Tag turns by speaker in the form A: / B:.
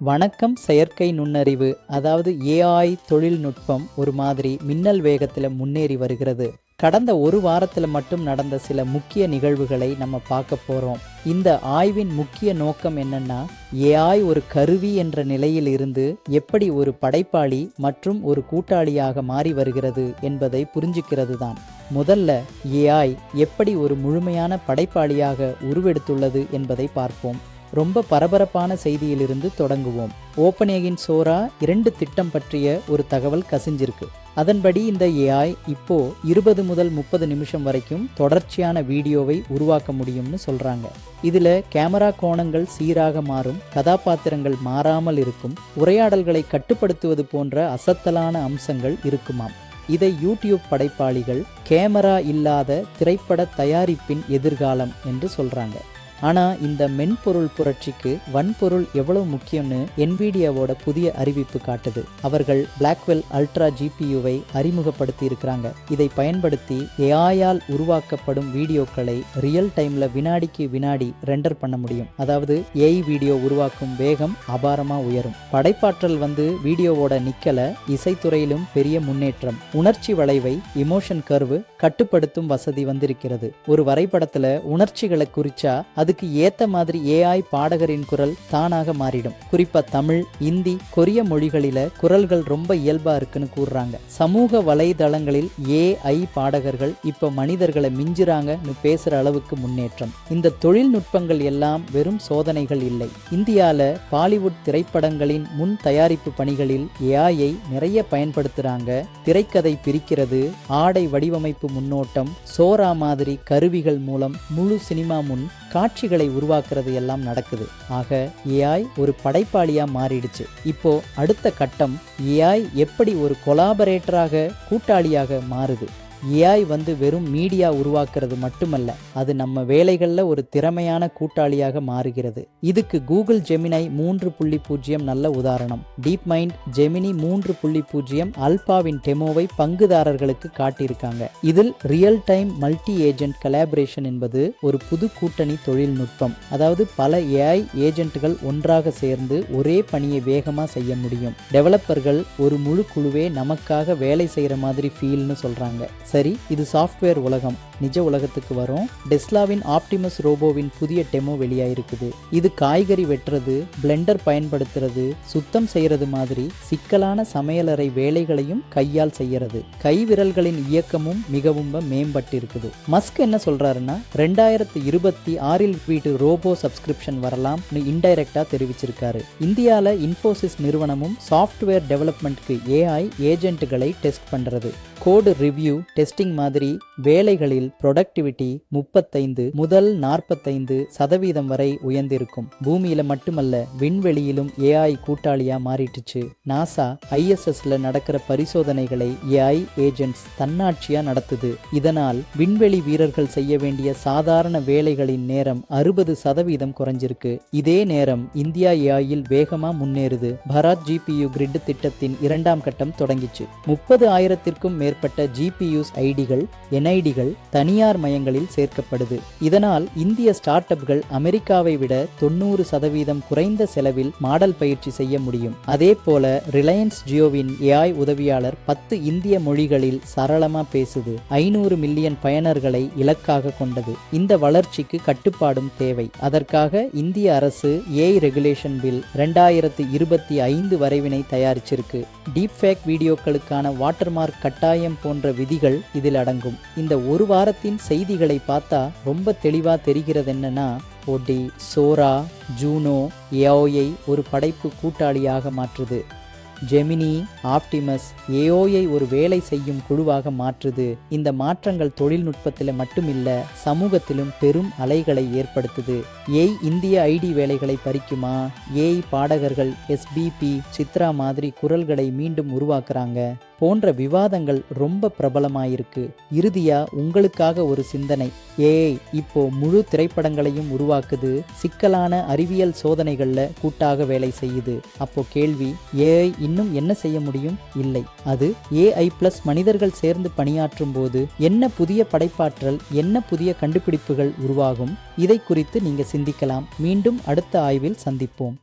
A: வணக்கம் செயற்கை நுண்ணறிவு அதாவது ஏஐ தொழில்நுட்பம் ஒரு மாதிரி மின்னல் வேகத்தில் முன்னேறி வருகிறது. கடந்த ஒரு வாரத்தில் மட்டும் நடந்த சில முக்கிய நிகழ்வுகளை நம்ம பார்க்க போகிறோம் இந்த ஆய்வின் முக்கிய நோக்கம் என்னன்னா ஏஐ ஒரு கருவி என்ற நிலையில் இருந்து எப்படி ஒரு படைப்பாளி மற்றும் ஒரு கூட்டாளியாக மாறி வருகிறது என்பதை புரிஞ்சுக்கிறது தான். முதல்ல ஏஐ எப்படி ஒரு முழுமையான படைப்பாளியாக உருவெடுத்துள்ளது என்பதை பார்ப்போம். ரொம்ப பரபரப்பான செய்தியிலிருந்து தொடங்குவோம். ஓப்பனேகின் சோரா இரண்டு திட்டம் பற்றிய ஒரு தகவல் கசிஞ்சிருக்கு. அதன்படி இந்த ஏஐ இப்போ இருபது முதல் முப்பது நிமிஷம் வரைக்கும் தொடர்ச்சியான வீடியோவை உருவாக்க முடியும்னு சொல்றாங்க. இதுல கேமரா கோணங்கள் சீராக மாறும் கதாபாத்திரங்கள் மாறாமல் இருக்கும் உரையாடல்களை கட்டுப்படுத்துவது போன்ற அசத்தலான அம்சங்கள் இருக்குமாம். இதை யூடியூப் படைப்பாளிகள் கேமரா இல்லாத திரைப்பட தயாரிப்பின் எதிர்காலம் என்று சொல்றாங்க. ஆனால் இந்த மென்பொருள் புரட்சிக்கு வன்பொருள் எவ்வளவு முக்கியம்னு என்பிடியாவோட புதிய அறிவிப்பு காட்டுது. அவர்கள் பிளாக்வெல் அல்ட்ரா ஜிபியூவை அறிமுகப்படுத்தி இருக்கிறாங்க இதை பயன்படுத்தி ஏஆயால் உருவாக்கப்படும் வீடியோக்களை ரியல் டைம்ல வினாடிக்கு வினாடி ரெண்டர் பண்ண முடியும். அதாவது ஏஐ வீடியோ உருவாக்கும் வேகம் அபாரமா உயரும். படைப்பாற்றல் வந்து வீடியோவோட நிக்கல இசைத்துறையிலும் பெரிய முன்னேற்றம். உணர்ச்சி வளைவை இமோஷன் கர்வு கட்டுப்படுத்தும் வசதி வந்திருக்கிறது. ஒரு வரைபடத்துல உணர்ச்சிகளை குறிச்சா அதுக்கு ஏத்த மாதிரி ஏஐ பாடகரின் குரல் தானாக மாறிடும். குறிப்பா தமிழ் இந்தி கொரிய மொழிகளில குரல்கள் ரொம்ப இயல்பா இருக்குன்னு கூறுறாங்க. சமூக வலைதளங்களில் ஏஐ பாடகர்கள் இப்ப மனிதர்களை மிஞ்சுறாங்கன்னு பேசுற அளவுக்கு முன்னேற்றம். இந்த தொழில்நுட்பங்கள் எல்லாம் வெறும் சோதனைகள் இல்லை. இந்தியால பாலிவுட் திரைப்படங்களின் முன் தயாரிப்பு பணிகளில் ஏஐயை நிறைய பயன்படுத்துறாங்க. திரைக்கதை பிரிக்கிறது ஆடை வடிவமைப்பு முன்னோட்டம் சோரா மாதிரி கருவிகள் மூலம் முழு சினிமா முன் காட்சி காட்சிகளை உருவாக்குறது எல்லாம் நடக்குது. ஆக ஏஐ ஒரு படைப்பாளியா மாறிடுச்சு. இப்போ அடுத்த கட்டம் ஏஐ எப்படி ஒரு கொலாபரேட்டராக கூட்டாளியாக மாறுது. ஏஐ வந்து வெறும் மீடியா உருவாக்குறது மட்டுமல்ல அது நம்ம வேலைகளில் ஒரு திறமையான கூட்டாளியாக மாறுகிறது. இதுக்கு கூகுள் ஜெமினை மூன்று புள்ளி பூஜ்ஜியம் நல்ல உதாரணம். டீப் மைண்ட் ஜெமினி மூன்று புள்ளி பூஜ்ஜியம் அல்பாவின் டெமோவை பங்குதாரர்களுக்கு காட்டியிருக்காங்க. இதில் real time multi agent collaboration என்பது ஒரு புது கூட்டணி தொழில்நுட்பம். அதாவது பல ஏஐ ஏஜென்ட்டுகள் ஒன்றாக சேர்ந்து ஒரே பணியை வேகமாக செய்ய முடியும். டெவலப்பர்கள் ஒரு முழு குழுவே நமக்காக வேலை செய்கிற மாதிரி ஃபீல்னு சொல்கிறாங்க சரி இது சாஃப்ட்வேர் உலகம். நிஜ உலகத்துக்கு வரும். டெஸ்லாவின் ஆப்டிமஸ் ரோபோவின் புதிய டெமோ வெளியாயிருக்குது. இது காய்கறி வெட்டுறது பிளெண்டர் பயன்படுத்துறது சுத்தம் செய்யறது மாதிரி சிக்கலான சமையலறை வேலைகளையும் கையால் செய்யறது. கை விரல்களின் இயக்கமும் மிகவும் மேம்பட்டிருக்குது. மஸ்க் என்ன சொல்றாருன்னா ரெண்டாயிரத்தி இருபத்தி ஆறில் வீட்டு ரோபோ சப்ஸ்கிரிப்ஷன் வரலாம்னு இன்டைரக்டா தெரிவிச்சிருக்காரு. இந்தியால இன்ஃபோசிஸ் நிறுவனமும் சாஃப்ட்வேர் டெவலப்மெண்ட்க்கு ஏஐ ஏஜென்ட்டுகளை டெஸ்ட் பண்றது. கோடு ரிவ்யூ டெஸ்டிங் மாதிரி வேலைகளில் ப்ரொடக்டிவிட்டி முப்பத்தைந்து முதல் நாற்பத்தைந்து சதவீதம் வரை உயர்ந்திருக்கும். பூமியில மட்டுமல்ல விண்வெளியிலும் ஏஐ கூட்டாளியா மாறிட்டுச்சு. நாசா ஐஎஸ்எஸ்ல நடக்கிற பரிசோதனைகளை ஏஐ ஏஜென்ட்ஸ் தன்னாட்சியா நடத்துது. இதனால் விண்வெளி வீரர்கள் செய்ய வேண்டிய சாதாரண வேலைகளின் நேரம் அறுபது சதவீதம் குறைஞ்சிருக்கு. இதே நேரம் இந்தியா ஏஐயில் வேகமா முன்னேறுது. பராத் ஜிபியு கிரிட் திட்டத்தின் இரண்டாம் கட்டம் தொடங்கிச்சு. முப்பது ஆயிரத்திற்கும் மேற்பட்ட ஜிபியு ஜிபியூஸ் ஐடிகள் என்ஐடிகள் தனியார் மயங்களில் சேர்க்கப்படுது. இதனால் இந்திய ஸ்டார்ட் அப்கள் அமெரிக்காவை விட தொண்ணூறு சதவீதம் குறைந்த செலவில் மாடல் பயிற்சி செய்ய முடியும். அதே போல ரிலையன்ஸ் ஜியோவின் ஏஐ உதவியாளர் பத்து இந்திய மொழிகளில் சரளமா பேசுது. ஐநூறு மில்லியன் பயனர்களை இலக்காக கொண்டது. இந்த வளர்ச்சிக்கு கட்டுப்பாடும் தேவை. அதற்காக இந்திய அரசு ஏஐ ரெகுலேஷன் பில் ரெண்டாயிரத்து இருபத்தி ஐந்து வரைவினை தயாரிச்சிருக்கு. டீப்ஃபேக் வீடியோக்களுக்கான வாட்டர்மார்க் கட்டாயம் போன்ற விதிகள் இதில் அடங்கும். இந்த ஒரு வாரத்தின் செய்திகளை பார்த்தா ரொம்ப தெளிவா தெரிகிறது என்னன்னா ஒடி சோரா ஜூனோ ஏஓயை ஒரு படைப்பு கூட்டாளியாக மாற்றுது. ஜெமினி ஆப்டிமஸ் ஏஓயை ஒரு வேலை செய்யும் குழுவாக மாற்றுது. இந்த மாற்றங்கள் தொழில்நுட்பத்தில் மட்டுமில்ல சமூகத்திலும் பெரும் அலைகளை ஏற்படுத்துது. ஏய் இந்திய ஐடி வேலைகளை பறிக்குமா? ஏய் பாடகர்கள் எஸ்பிபி சித்ரா மாதிரி குரல்களை மீண்டும் உருவாக்குறாங்க. போன்ற விவாதங்கள் ரொம்ப பிரபலமாயிருக்கு. இறுதியா உங்களுக்காக ஒரு சிந்தனை. ஏய் இப்போ முழு திரைப்படங்களையும் உருவாக்குது. சிக்கலான அறிவியல் சோதனைகள்ல கூட்டாக வேலை செய்யுது. அப்போ கேள்வி ஏஐ இன்னும் என்ன செய்ய முடியும்? இல்லை. அது ஏஐ பிளஸ் மனிதர்கள் சேர்ந்து பணியாற்றும் போது என்ன புதிய படைப்பாற்றல் என்ன புதிய கண்டுபிடிப்புகள் உருவாகும்? இதை குறித்து நீங்க சிந்திக்கலாம். மீண்டும் அடுத்த ஆய்வில் சந்திப்போம்.